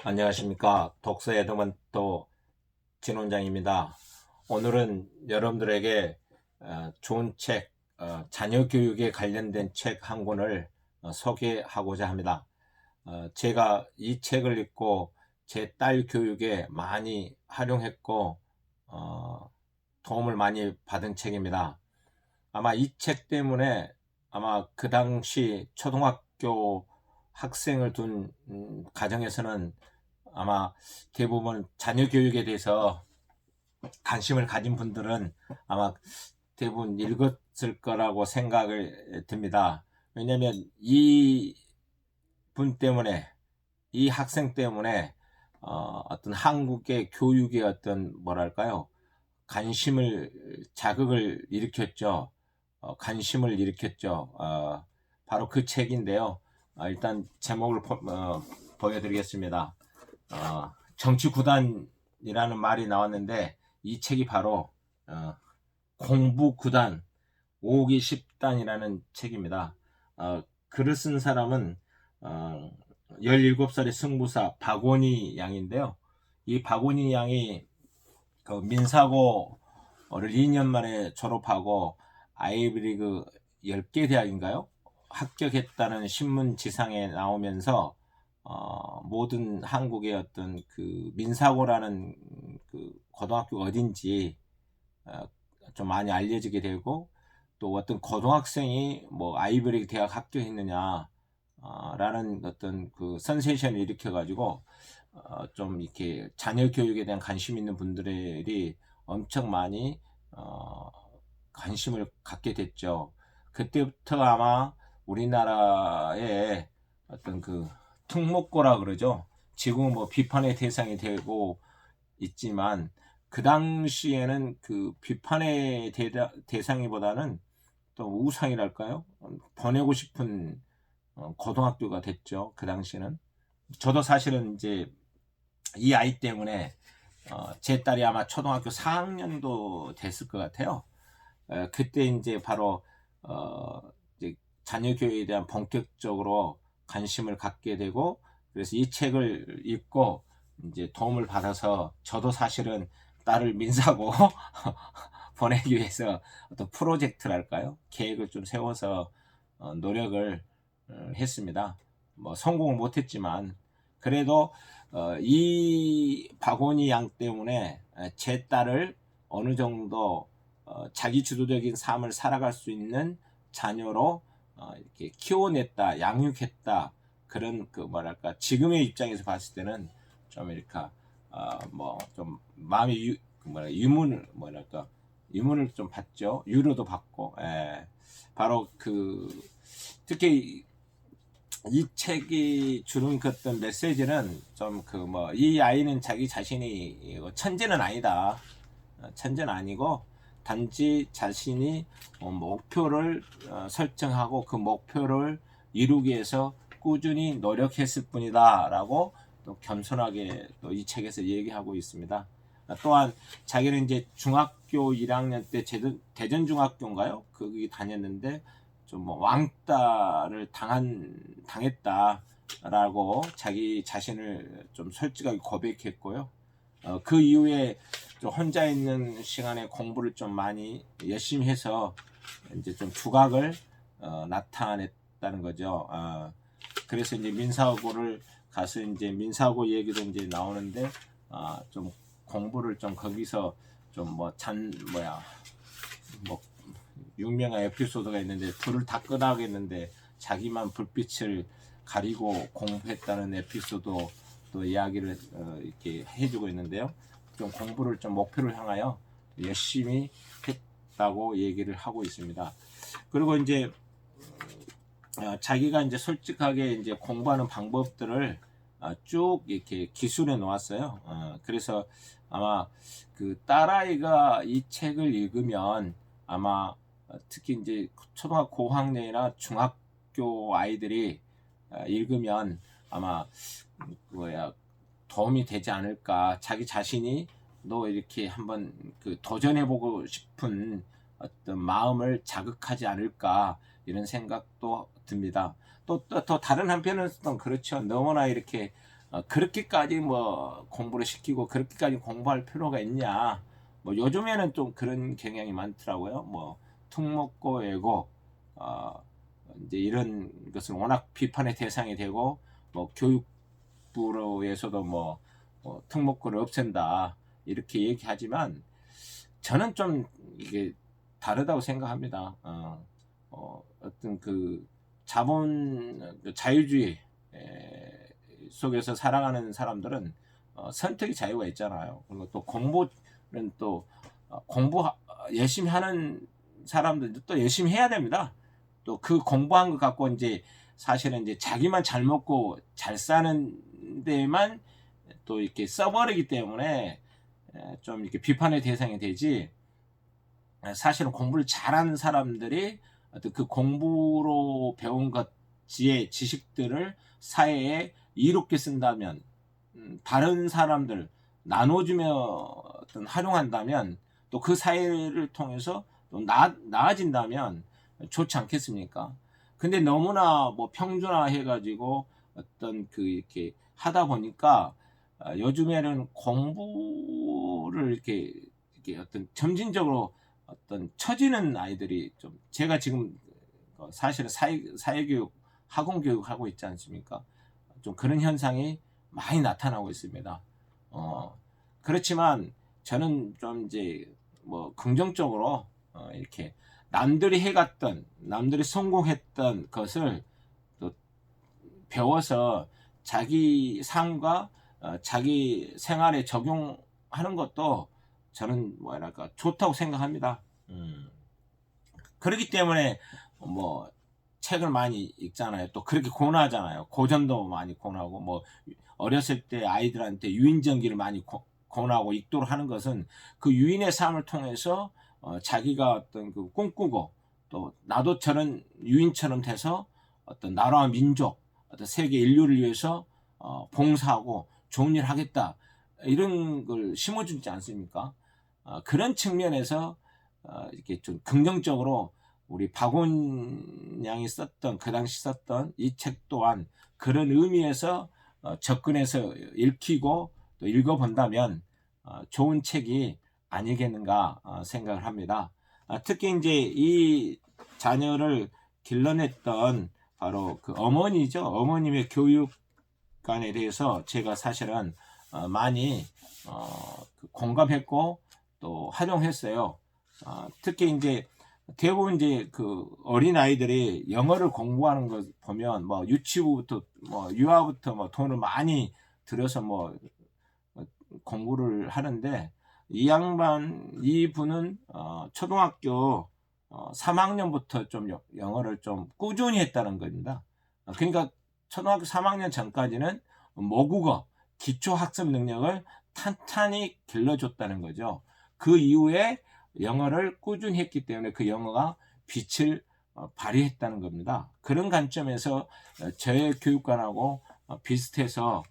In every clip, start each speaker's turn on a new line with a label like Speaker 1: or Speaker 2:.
Speaker 1: 안녕하십니까. 독서의 드문또 진원장입니다. 오늘은 여러분들에게 어, 좋은 책, 어, 자녀 교육에 관련된 책 한 권을 어, 소개하고자 합니다. 제가 이 책을 읽고 제 딸 교육에 많이 활용했고 도움을 많이 받은 책입니다. 아마 이 책 때문에 아마 그 당시 초등학교 학생을 둔 음, 가정에서는 아마 대부분 자녀 교육에 대해서 관심을 가진 분들은 아마 대부분 읽었을 거라고 생각을 듭니다. 왜냐하면 이 분 때문에 이 학생 때문에 어, 어떤 한국의 교육의 어떤 뭐랄까요 관심을 자극을 일으켰죠. 어, 관심을 일으켰죠. 어, 바로 그 책인데요. 어, 일단 제목을 보, 어, 보여드리겠습니다. 어, 정치 구단이라는 말이 나왔는데 이 책이 바로 어, 공부 구단 5기 10단이라는 책입니다. 어, 글을 쓴 사람은 어, 17살의 승부사 박원희 양인데요. 이 박원희 양이 그 민사고를 2년 만에 졸업하고 아이브리그 10개 대학인가요? 합격했다는 신문 지상에 나오면서 어, 모든 한국의 어떤 그 민사고라는 그 고등학교가 어딘지 어, 좀 많이 알려지게 되고 또 어떤 고등학생이 뭐 아이브리 대학 합격했느냐 어, 라는 어떤 그 선세이션을 일으켜 가지고 어, 좀 이렇게 자녀 교육에 대한 관심 있는 분들이 엄청 많이 어, 관심을 갖게 됐죠. 그때부터 아마 우리나라의 어떤 그 특목고라 그러죠. 지금은 뭐 비판의 대상이 되고 있지만 그 당시에는 그 비판의 대상이보다는 또 우상이랄까요? 보내고 싶은 어, 고등학교가 됐죠. 그 당시에는. 저도 사실은 이제 이 아이 때문에 어, 제 딸이 아마 초등학교 4학년도 됐을 것 같아요. 그때 이제 바로 어, 자녀 교육에 대한 본격적으로 관심을 갖게 되고 그래서 이 책을 읽고 이제 도움을 받아서 저도 사실은 딸을 민사고 보내기 위해서 어떤 프로젝트랄까요? 계획을 좀 세워서 어, 노력을 어, 했습니다. 뭐 성공을 못했지만 그래도 어, 이 박원희 양 때문에 제 딸을 어느 정도 자기 주도적인 삶을 살아갈 수 있는 자녀로 어, 이렇게 키워냈다, 양육했다 그런 그 뭐랄까 지금의 입장에서 봤을 때는 좀 이렇게 어, 뭐좀 마음의 유, 그 뭐랄까 유문을 뭐랄까 유문을 좀 받죠, 유로도 받고, 예. 바로 그 특히 이 책이 주는 그 어떤 메시지는 좀 그 뭐 이 아이는 자기 자신이 천재는 아니다, 어, 천재는 아니고 단지 자신이 어, 목표를 어, 설정하고 그 목표를 이루기 위해서 꾸준히 노력했을 뿐이다라고 또 겸손하게 또 이 책에서 얘기하고 있습니다. 또한 자기는 이제 중학교 1학년 때 대전 중학교인가요? 거기 다녔는데 좀 뭐 왕따를 당한 당했다라고 자기 자신을 좀 솔직하게 고백했고요. 어, 그 이후에 혼자 있는 시간에 공부를 좀 많이 열심히 해서 이제 좀 두각을 어, 나타냈다는 거죠. 어, 그래서 이제 민사고를 가서 이제 민사고 얘기도 이제 나오는데 어, 좀 공부를 좀 거기서 좀 뭐 잔 뭐야 뭐 유명한 에피소드가 있는데 불을 다 끄나겠는데 자기만 불빛을 가리고 공부했다는 에피소드 또 이야기를 어, 이렇게 해주고 있는데요. 좀 공부를 좀 목표를 향하여 열심히 했다고 얘기를 하고 있습니다. 그리고 이제 어, 자기가 이제 솔직하게 이제 공부하는 방법들을 어, 쭉 이렇게 기술해 놓았어요. 어, 그래서 아마 그 딸아이가 이 책을 읽으면 아마 특히 이제 초등학교 고학년이나 중학교 아이들이 어, 읽으면 아마 뭐야 도움이 되지 않을까 자기 자신이 너 이렇게 한번 그 도전해보고 싶은 어떤 마음을 자극하지 않을까 이런 생각도 듭니다. 또, 또, 또 다른 한편은 그렇죠. 너무나 이렇게 어, 그렇게까지 뭐 공부를 시키고 그렇게까지 공부할 필요가 있냐. 뭐 요즘에는 좀 그런 경향이 많더라고요. 뭐 특목고 외고 어, 이제 이런 것은 워낙 비판의 대상이 되고 뭐 교육 부로에서도 뭐, 뭐 특목고를 없앤다 이렇게 얘기하지만 저는 좀 이게 다르다고 생각합니다. 어, 어, 어떤 그 자본 그 자유주의 에, 속에서 살아가는 사람들은 어, 선택의 자유가 있잖아요. 그리고 또 공부는 또 어, 공부 열심히 하는 사람들도 또 열심히 해야 됩니다. 또 그 공부한 것 갖고 이제 사실은 이제 자기만 잘 먹고 잘 사는 데만 또 이렇게 써버리기 때문에 에, 좀 이렇게 비판의 대상이 되지. 에, 사실은 공부를 잘하는 사람들이 어떤 그 공부로 배운 것지의 지식들을 사회에 이롭게 쓴다면 음, 다른 사람들 나눠주며 어떤 활용한다면 또 그 사회를 통해서 또 나, 나아진다면 좋지 않겠습니까? 근데 너무나 뭐 평준화 해가지고 어떤 그 이렇게 하다 보니까 어, 요즘에는 공부를 이렇게, 이렇게 어떤 점진적으로 어떤 처지는 아이들이 좀 제가 지금 어, 사실은 사회, 사회교육 학원 교육 하고 있지 않습니까? 좀 그런 현상이 많이 나타나고 있습니다. 어, 그렇지만 저는 좀 이제 뭐 긍정적으로 어, 이렇게 남들이 해갔던 남들이 성공했던 것을 또 배워서 자기 삶과 어, 자기 생활에 적용하는 것도 저는 뭐랄까 좋다고 생각합니다. 음. 그렇기 때문에 뭐 책을 많이 읽잖아요. 또 그렇게 권하잖아요. 고전도 많이 권하고 뭐 어렸을 때 아이들한테 유인전기를 많이 고, 권하고 읽도록 하는 것은 그 유인의 삶을 통해서 어, 자기가 어떤 그 꿈꾸고 또 나도 저런 유인처럼 돼서 어떤 나라와 민족, 어떤 세계 인류를 위해서 어, 봉사하고 좋은 일 하겠다 이런 걸 심어주지 않습니까? 어, 그런 측면에서 어, 이렇게 좀 긍정적으로 우리 박원 양이 썼던 그 당시 썼던 이 책 또한 그런 의미에서 어, 접근해서 읽히고 또 읽어본다면 어, 좋은 책이 아니겠는가 어, 생각을 합니다. 아, 특히 이제 이 자녀를 길러냈던 바로 그 어머니죠. 어머님의 교육관에 대해서 제가 사실은 어, 많이 어, 그 공감했고 또 활용했어요. 어, 특히 이제 대부분 이제 그 어린 아이들이 영어를 공부하는 거 보면 뭐 유치부부터 뭐 유아부터 뭐 돈을 많이 들여서 뭐 공부를 하는데 이 양반 이 분은 어 초등학교 어 3학년부터 좀 영어를 좀 꾸준히 했다는 겁니다. 그러니까 초등학교 3학년 전까지는 모국어 기초 학습 능력을 탄탄히 길러줬다는 거죠. 그 이후에 영어를 꾸준히 했기 때문에 그 영어가 빛을 어, 발휘했다는 겁니다. 그런 관점에서 어, 저의 교육관하고 어, 비슷해서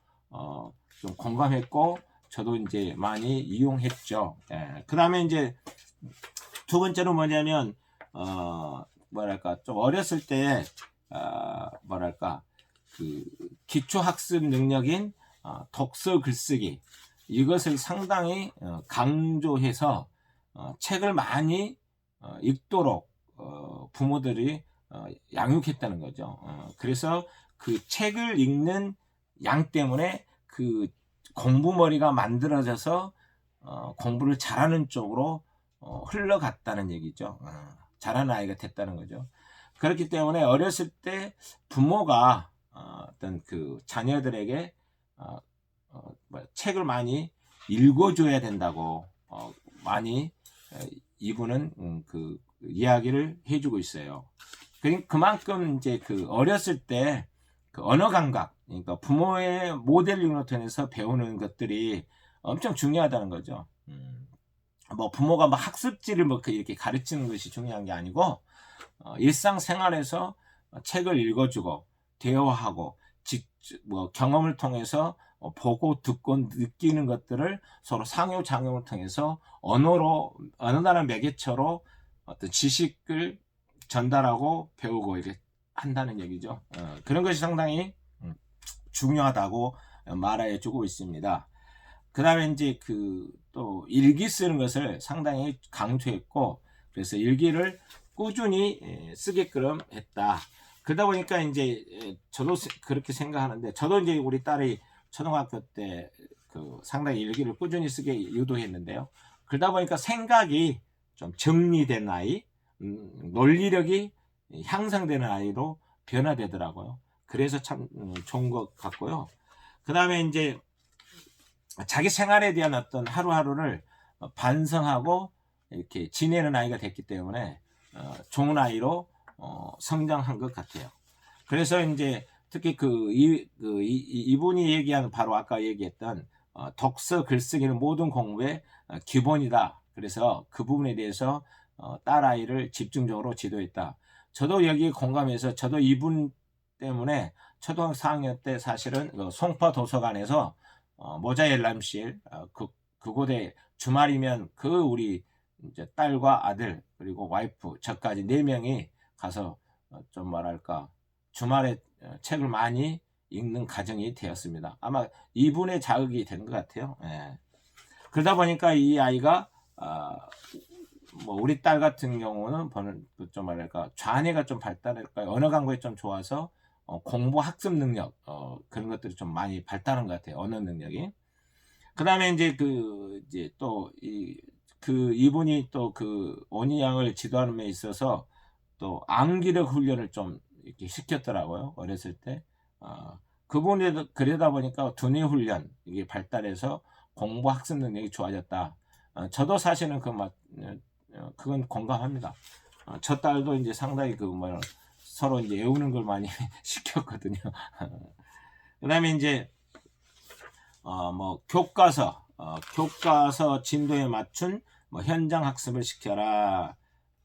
Speaker 1: 좀 공감했고 저도 이제 많이 이용했죠. 예. 그 다음에 이제 두 번째로 뭐냐면 어 뭐랄까 좀 어렸을 때 어, 뭐랄까 그 기초 학습 능력인 어, 독서 글쓰기 이것을 상당히 어, 강조해서 어, 책을 많이 어, 읽도록 어, 부모들이 어, 양육했다는 거죠. 어, 그래서 그 책을 읽는 양 때문에 그 공부머리가 만들어져서 어, 공부를 잘하는 쪽으로 어, 흘러갔다는 얘기죠. 어, 잘하는 아이가 됐다는 거죠. 그렇기 때문에 어렸을 때 부모가 어, 어떤 그 자녀들에게 어, 어, 뭐 책을 많이 읽어줘야 된다고 어, 많이 이분은 음, 그 이야기를 해주고 있어요. 그만큼 이제 그 어렸을 때 그 언어 감각, 그러니까 부모의 모델링으로 통해서 배우는 것들이 엄청 중요하다는 거죠. 음, 뭐 부모가 뭐 학습지를 뭐 이렇게 가르치는 것이 중요한 게 아니고 어, 일상생활에서 책을 읽어주고 대화하고 직, 뭐 경험을 통해서 어, 보고 듣고 느끼는 것들을 서로 상호 작용을 통해서 언어로 어느 나라 매개체로 어떤 지식을 전달하고 배우고 이렇게 한다는 얘기죠. 어, 그런 것이 상당히 음, 중요하다고 말하여 주고 있습니다. 그 다음에 이제 그 또 일기 쓰는 것을 상당히 강조했고, 그래서 일기를 꾸준히 에, 쓰게끔 했다. 그러다 보니까 이제 에, 저도 세- 그렇게 생각하는데, 저도 이제 우리 딸이 초등학교 때 그 상당히 일기를 꾸준히 쓰게 유도했는데요. 그러다 보니까 생각이 좀 정리된 아이, 음, 논리력이 향상되는 아이로 변화되더라고요. 그래서 참 음, 좋은 것 같고요. 그 다음에 이제 자기 생활에 대한 어떤 하루하루를 어, 반성하고 이렇게 지내는 아이가 됐기 때문에 어, 좋은 아이로 어, 성장한 것 같아요. 그래서 이제 특히 그, 이, 그 이, 이- 이분이 얘기한 바로 아까 얘기했던 어, 독서 글쓰기는 모든 공부의 어, 기본이다. 그래서 그 부분에 대해서 어, 딸 아이를 집중적으로 지도했다. 저도 여기 공감해서 저도 이분 때문에 초등학교 4학년 때 사실은 그 송파 도서관에서 어, 모자엘람실 어, 그 그곳에 주말이면 그 우리 이제 딸과 아들 그리고 와이프 저까지 네 명이 가서 어, 좀 뭐랄까 주말에 어, 책을 많이 읽는 가정이 되었습니다. 아마 이분의 자극이 된 것 같아요. 예. 그러다 보니까 이 아이가 아, 뭐 우리 딸 같은 경우는 보는 그좀 뭐랄까 좌뇌가 좀 발달할까요? 언어 강국이 좀 좋아서 어, 공부 학습 능력 어, 그런 것들이 좀 많이 발달한 것 같아요. 언어 능력이. 그다음에 이제 그 이제 또 이 그 이분이 또 그 원희 양을 지도하는 데 있어서 또 암기력 훈련을 좀 이렇게 시켰더라고요. 어렸을 때. 어, 그분에도 그러다 보니까 두뇌 훈련 이게 발달해서 공부 학습 능력이 좋아졌다. 어, 저도 사실은 그 맛, 어, 어, 그건 공감합니다. 어, 저 딸도 이제 상당히 그 뭐 서로 이제 외우는 걸 많이 시켰거든요. 그 다음에 이제 어 뭐 교과서 어, 교과서 진도에 맞춘 뭐 현장 학습을 시켜라.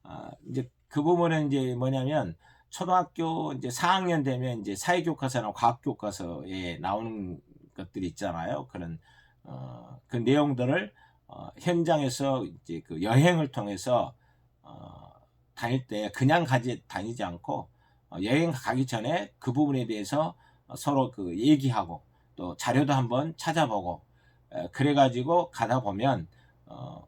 Speaker 1: 아, 이제 그 부분은 이제 뭐냐면 초등학교 이제 4학년 되면 이제 사회교과서나 과학교과서에 나오는 것들이 있잖아요. 그런 어, 그 내용들을 어, 현장에서 이제 그 여행을 통해서 어, 다닐 때 그냥 가지 다니지 않고 어, 여행 가기 전에 그 부분에 대해서 어, 서로 그 얘기하고 또 자료도 한번 찾아보고 에, 그래가지고 가다 보면 어,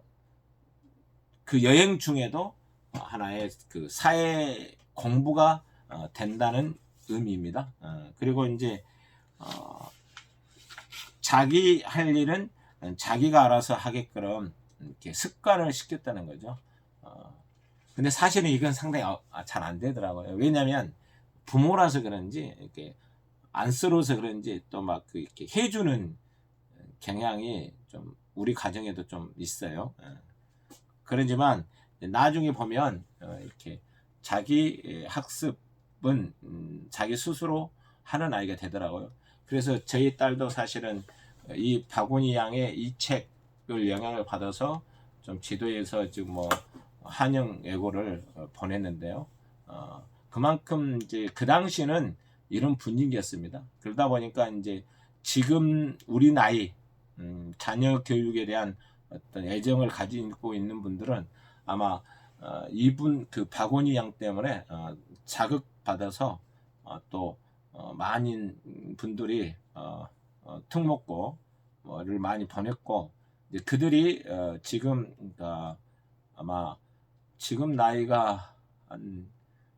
Speaker 1: 그 여행 중에도 어, 하나의 그 사회 공부가 어, 된다는 의미입니다. 어, 그리고 이제 어, 자기 할 일은 자기가 알아서 하게끔 이렇게 습관을 시켰다는 거죠. 어, 근데 사실은 이건 상당히 잘 안 되더라고요. 왜냐하면 부모라서 그런지 이렇게 안쓰러워서 그런지 또막그 이렇게 해주는 경향이 좀 우리 가정에도 좀 있어요. 예. 그러지만 나중에 보면 어, 이렇게 자기 예, 학습은 음, 자기 스스로 하는 아이가 되더라고요. 그래서 저희 딸도 사실은 이 박원희 양의 이 책을 영향을 받아서 좀 지도에서 지금 뭐 한영 예고를 어, 보냈는데요. 어, 그만큼 이제 그 당시는 이런 분위기였습니다. 그러다 보니까 이제 지금 우리 나이 음, 자녀 교육에 대한 어떤 애정을 가지고 있는 분들은 아마 어, 이분 그 박원희 양 때문에 어, 자극 받아서 어, 또 어, 많은 분들이 어, 어, 특목고를 많이 보냈고 그들이 어, 지금 그러니까 아마 지금 나이가 한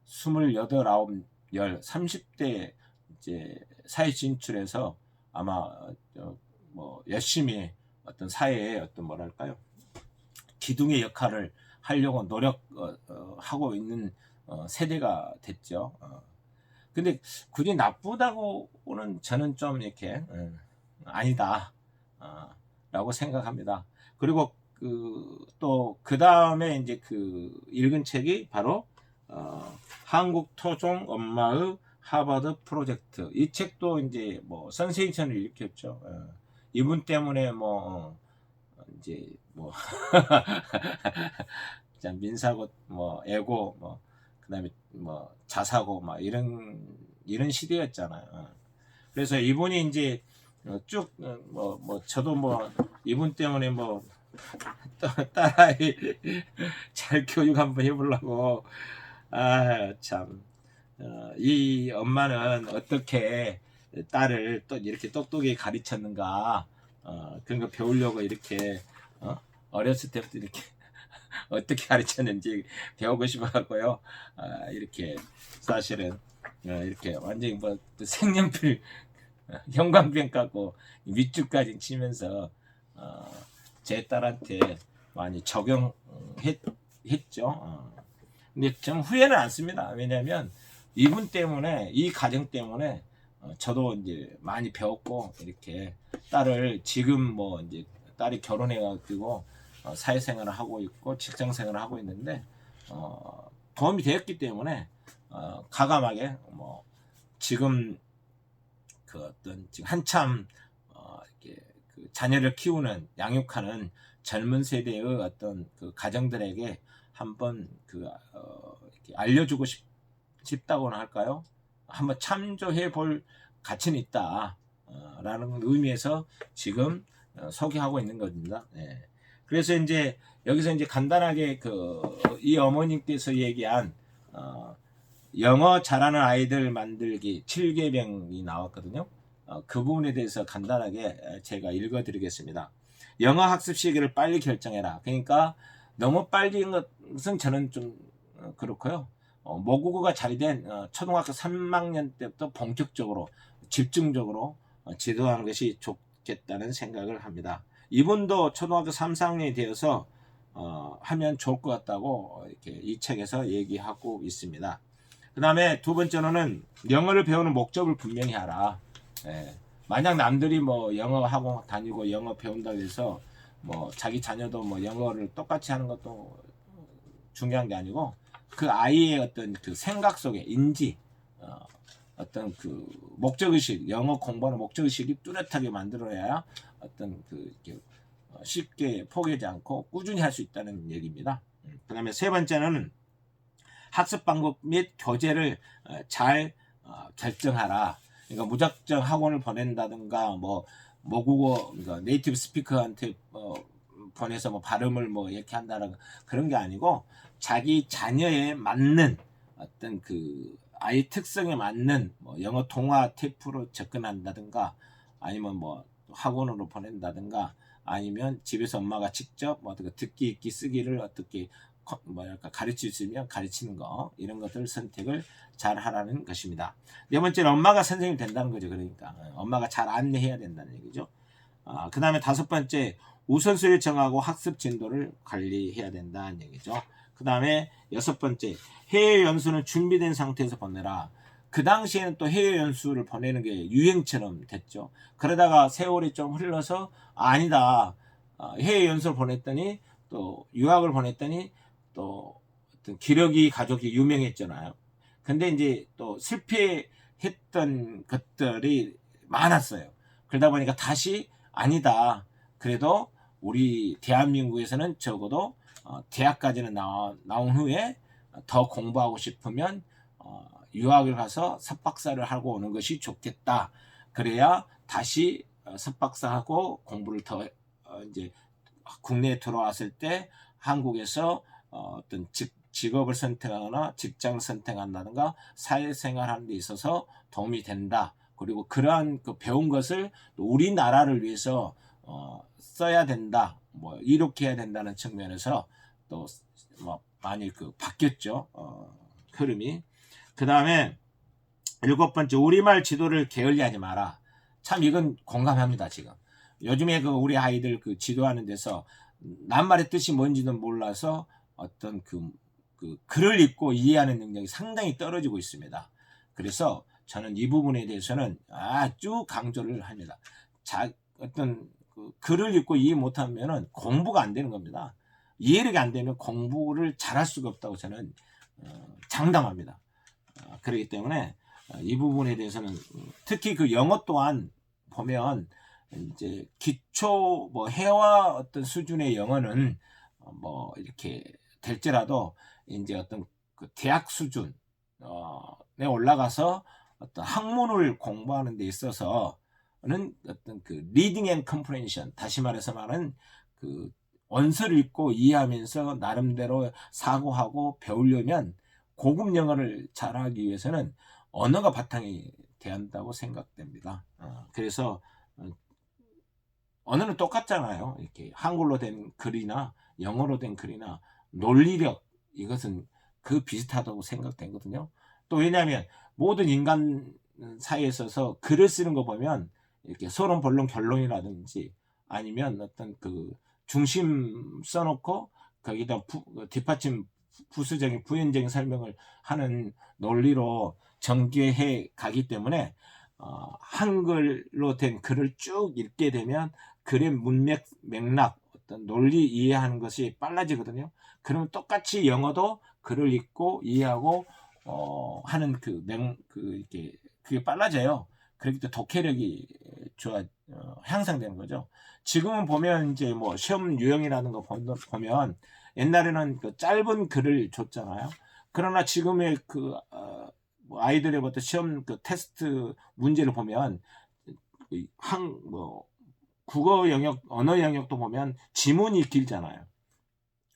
Speaker 1: 스물여덟 아홉 열 30대 이제 사회 진출해서 아마 어, 뭐 열심히 어떤 사회에 어떤 뭐랄까요 기둥의 역할을 하려고 노력하고 있는 어, 세대가 됐죠. 어. 근데 굳이 나쁘다고는 저는 좀 이렇게 음, 아니다 어, 라고 생각합니다. 그리고 그 또 그 다음에 이제 그 읽은 책이 바로 어, 한국 토종 엄마의 하버드 프로젝트 이 책도 이제 뭐 선세이션을 일으켰죠. 어. 이분 때문에 뭐 어, 이제 뭐 자, 민사고 뭐 애고 뭐 그다음에 뭐 자사고 막 이런 이런 시대였잖아요. 어. 그래서 이분이 이제 쭉뭐 뭐 저도 뭐 이분 때문에 뭐 딸아이 잘 교육 한번 해보려고 아참이 엄마는 어떻게 딸을 또 이렇게 똑똑히 가르쳤는가 어, 그런 거 배우려고 이렇게 어? 어렸을 때부터 이렇게 어떻게 가르쳤는지 배우고 싶어갖고요. 아, 이렇게 사실은 어, 이렇게 완전히 뭐 어, 형광펜 갖고 윗줄까지 치면서 어, 제 딸한테 많이 적용했죠. 어. 근데 좀 후회는 않습니다. 왜냐하면 이분 때문에 이 가정 때문에 어, 저도 이제 많이 배웠고 이렇게 딸을 지금 뭐 이제 딸이 결혼해 가지고 어, 사회생활을 하고 있고 직장생활을 하고 있는데 어, 도움이 되었기 때문에 어, 가감하게 뭐 지금 그 어떤 지금 한참 자녀를 키우는 양육하는 젊은 세대의 어떤 그 가정들에게 한번 그 어, 이렇게 알려주고 싶, 싶다고나 할까요? 한번 참조해 볼 가치는 있다. 어, 라는 의미에서 지금 어, 소개하고 있는 겁니다. 예. 그래서 이제 여기서 이제 간단하게 그 이 어머님께서 얘기한 어, 영어 잘하는 아이들 만들기 7개명이 나왔거든요. 어, 그 부분에 대해서 간단하게 제가 읽어드리겠습니다. 영어 학습 시기를 빨리 결정해라. 그러니까 너무 빨리인 것은 저는 좀 어, 그렇고요. 어, 모국어가 잘된 어, 초등학교 3학년 때부터 본격적으로 집중적으로 어, 지도하는 것이 좋겠다는 생각을 합니다. 이분도 초등학교 3, 4학년이 되어서 어, 하면 좋을 것 같다고 이렇게 이 책에서 얘기하고 있습니다. 그 다음에 두 번째로는 영어를 배우는 목적을 분명히 하라. 예. 만약 남들이 뭐 영어 학원 다니고 영어 배운다고 해서 뭐 자기 자녀도 뭐 영어를 똑같이 하는 것도 중요한 게 아니고 그 아이의 어떤 그 생각 속에 인지 어, 어떤 그 목적의식 영어 공부하는 목적의식이 뚜렷하게 만들어야 어떤 그 어, 쉽게 포기하지 않고 꾸준히 할 수 있다는 얘기입니다. 그 다음에 세 번째는 학습 방법 및 교재를 어, 잘 어, 결정하라. 그러니까 무작정 학원을 보낸다든가 뭐 모국어 그러니까 네이티브 스피커한테 어, 보내서 뭐 발음을 뭐 이렇게 한다는 그런 게 아니고 자기 자녀에 맞는 어떤 그 아이 특성에 맞는 뭐 영어 통화 테이프로 접근한다든가 아니면 뭐 학원으로 보낸다든가 아니면 집에서 엄마가 직접 뭐 어떻게 듣기 읽기 쓰기를 어떻게 뭐랄까 가르칠 수 있으면 가르치는 거 이런 것들 선택을 잘 하라는 것입니다. 네 번째는 엄마가 선생님 된다는 거죠. 그러니까 엄마가 잘 안내해야 된다는 얘기죠. 아, 그 다음에 다섯 번째 우선순위를 정하고 학습 진도를 관리해야 된다는 얘기죠. 그 다음에 여섯 번째 해외 연수는 준비된 상태에서 보내라. 그 당시에는 또 해외 연수를 보내는 게 유행처럼 됐죠. 그러다가 세월이 좀 흘러서 아니다. 어, 해외 연수를 보냈더니 또 유학을 보냈더니 또 어떤 기러기 가족이 유명했잖아요. 근데 이제 또 실패했던 것들이 많았어요. 그러다 보니까 다시 아니다. 그래도 우리 대한민국에서는 적어도 어, 대학까지는 나와, 나온 후에 더 공부하고 싶으면 어, 유학을 가서 석박사를 하고 오는 것이 좋겠다. 그래야 다시 어, 석박사하고 공부를 더 어, 이제 국내에 들어왔을 때 한국에서 어, 어떤 직, 직업을 선택하거나 직장을 선택한다든가 사회생활하는 데 있어서 도움이 된다. 그리고 그러한 그 배운 것을 우리나라를 위해서 어, 써야 된다. 뭐 이렇게 해야 된다는 측면에서 또 뭐 많이 그 바뀌었죠. 어, 흐름이. 그 다음에 일곱 번째 우리말 지도를 게을리하지 마라. 참 이건 공감합니다 지금. 요즘에 그 우리 아이들 그 지도하는 데서 낱말의 뜻이 뭔지는 몰라서 어떤 그, 그 글을 읽고 이해하는 능력이 상당히 떨어지고 있습니다. 그래서 저는 이 부분에 대해서는 아주 강조를 합니다. 자, 어떤 그 글을 읽고 이해 못하면은 공부가 안 되는 겁니다. 이해력이 안 되면 공부를 잘할 수가 없다고 저는 어, 장담합니다. 어, 그렇기 때문에 어, 이 부분에 대해서는 특히 그 영어 또한 보면 이제 기초 뭐 해와 어떤 수준의 영어는 뭐 이렇게 될지라도 이제 어떤 그 대학 수준에 올라가서 어떤 학문을 공부하는 데 있어서는 어떤 그 리딩 앤 컴프레hension 다시 말해서 말은 그 원서를 읽고 이해하면서 나름대로 사고하고 배우려면 고급 영어를 잘하기 위해서는 언어가 바탕이 돼야 한다고 생각됩니다. 어, 그래서 어, 언어는 똑같잖아요. 이렇게 한글로 된 글이나 영어로 된 글이나 논리력 이것은 그 비슷하다고 생각되거든요. 또 왜냐하면 모든 인간 사이에 있어서 글을 쓰는 거 보면 이렇게 서론, 본론, 결론이라든지 아니면 어떤 그 중심 써놓고 거기다 부, 뒷받침 부수적인 부연적인 설명을 하는 논리로 전개해 가기 때문에 어, 한글로 된 글을 쭉 읽게 되면 글의 문맥 맥락 어떤 논리 이해하는 것이 빨라지거든요. 그러면 똑같이 영어도 글을 읽고 이해하고 어, 하는 그 맹, 그 이렇게 그게 빨라져요. 그렇기 때문에 독해력이 좋아 어, 향상되는 거죠. 지금은 보면 이제 뭐 시험 유형이라는 거 보면 옛날에는 그 짧은 글을 줬잖아요. 그러나 지금의 그 어, 뭐 아이들의 어떤 시험 그 테스트 문제를 보면 한 뭐 국어 영역 언어 영역도 보면 지문이 길잖아요.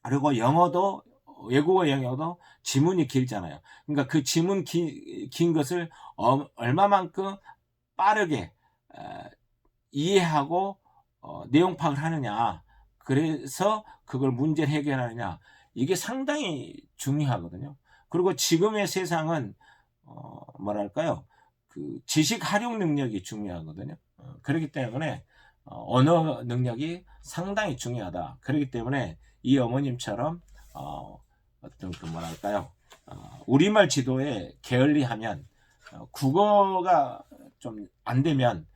Speaker 1: 그리고 영어도 외국어 영역도 지문이 길잖아요. 그러니까 그 지문 기, 긴 것을 어, 얼마만큼 빠르게 어, 이해하고 어, 내용 파악을 하느냐. 그래서 그걸 문제를 해결하느냐. 이게 상당히 중요하거든요. 그리고 지금의 세상은 어, 뭐랄까요? 그 지식 활용 능력이 중요하거든요. 어, 그렇기 때문에 어, 언어 능력이 상당히 중요하다. 그렇기 때문에 이 어머님처럼 어, 어떤 그 뭐랄까요? 어, 우리말 지도에 게을리하면 어, 국어가 좀 안 되면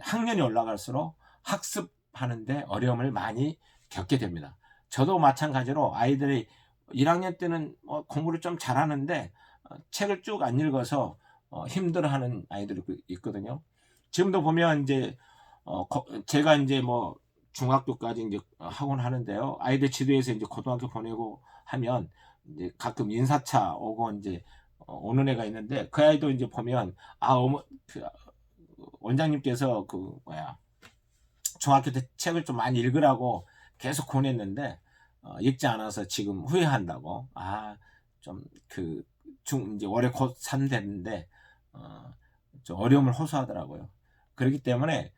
Speaker 1: 학년이 올라갈수록 학습하는데 어려움을 많이 겪게 됩니다. 저도 마찬가지로 아이들이 1학년 때는 뭐 공부를 좀 잘하는데 어, 책을 쭉 안 읽어서 어, 힘들어하는 아이들이 있거든요. 지금도 보면 이제 어, 제가 이제 뭐 중학교까지 이제 학원 하는데요. 아이들 지도에서 이제 고등학교 보내고 하면 이제 가끔 인사차 오고 이제 오는 애가 있는데 그 아이도 이제 보면 아 어머 그 원장님께서 그 뭐야 중학교 때 책을 좀 많이 읽으라고 계속 권했는데 어, 읽지 않아서 지금 후회한다고 아 좀 그 중 이제 올해 곧 3대인데 어, 좀 어려움을 호소하더라고요. 그렇기 때문에 어,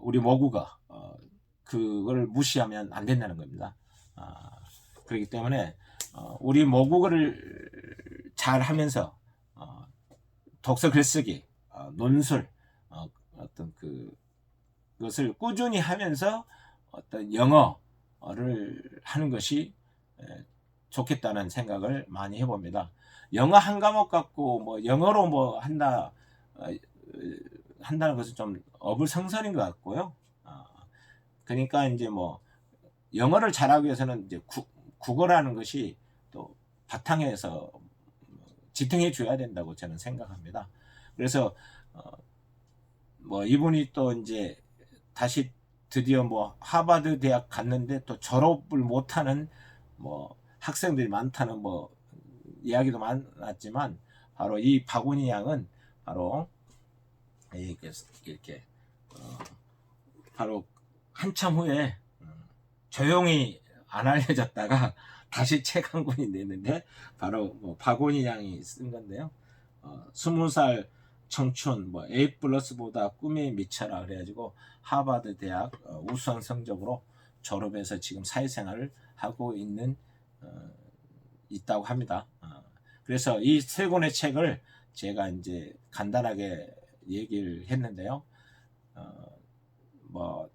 Speaker 1: 우리 모국어 어, 그걸 무시하면 안 된다는 겁니다. 아, 그렇기 때문에 어, 우리 모국어를 잘 하면서 어, 독서 글쓰기, 어, 논술 어, 어떤 그 것을 꾸준히 하면서 어떤 영어를 하는 것이 좋겠다는 생각을 많이 해봅니다. 영어 한 과목 갖고 뭐 영어로 뭐 한다 어, 한다는 것은 좀 어불성설인 것 같고요. 어, 그러니까 이제 뭐 영어를 잘하기 위해서는 이제 구, 국어라는 것이 또 바탕에서 지탱해 줘야 된다고 저는 생각합니다. 그래서 어, 뭐 이분이 또 이제 다시 드디어 뭐 하버드 대학 갔는데 또 졸업을 못하는 뭐 학생들이 많다는 뭐 이야기도 많았지만 바로 이 박운희 양은 바로 이렇게, 이렇게 어, 바로 한참 후에 어, 조용히 안 알려졌다가 다시 책 한 권이 냈는데 바로 뭐 박원희 양이 쓴 건데요. 어, 20살 청춘 뭐 A 플러스보다 꿈에 미쳐라 그래가지고 하버드 대학 어, 우수한 성적으로 졸업해서 지금 사회생활을 하고 있는 어, 있다고 합니다. 어, 그래서 이 세 권의 책을 제가 이제 간단하게 얘기를 했는데요. 어, 뭐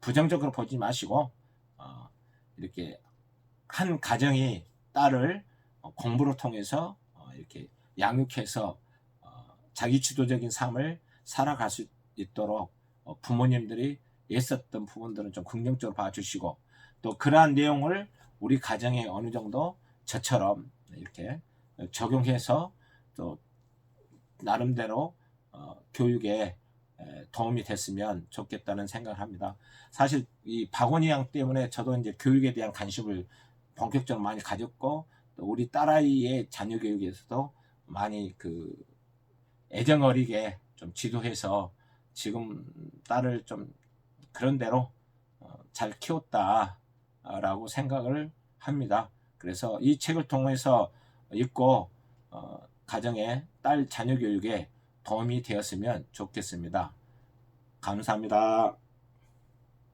Speaker 1: 부정적으로 보지 마시고 어, 이렇게 한 가정이 딸을 공부를 통해서 어, 이렇게 양육해서 어, 자기 주도적인 삶을 살아갈 수 있도록 어, 부모님들이 애썼던 부분들은 좀 긍정적으로 봐주시고 또 그러한 내용을 우리 가정에 어느 정도 저처럼 이렇게 적용해서 또 나름대로 어, 교육에 도움이 됐으면 좋겠다는 생각을 합니다. 사실 이 박원희 양 때문에 저도 이제 교육에 대한 관심을 본격적으로 많이 가졌고 또 우리 딸아이의 자녀 교육에서도 많이 그 애정 어리게 좀 지도해서 지금 딸을 좀 그런 대로 어, 잘 키웠다라고 생각을 합니다. 그래서 이 책을 통해서 읽고 어, 가정에 딸 자녀 교육에 도움이 되었으면 좋겠습니다. 감사합니다.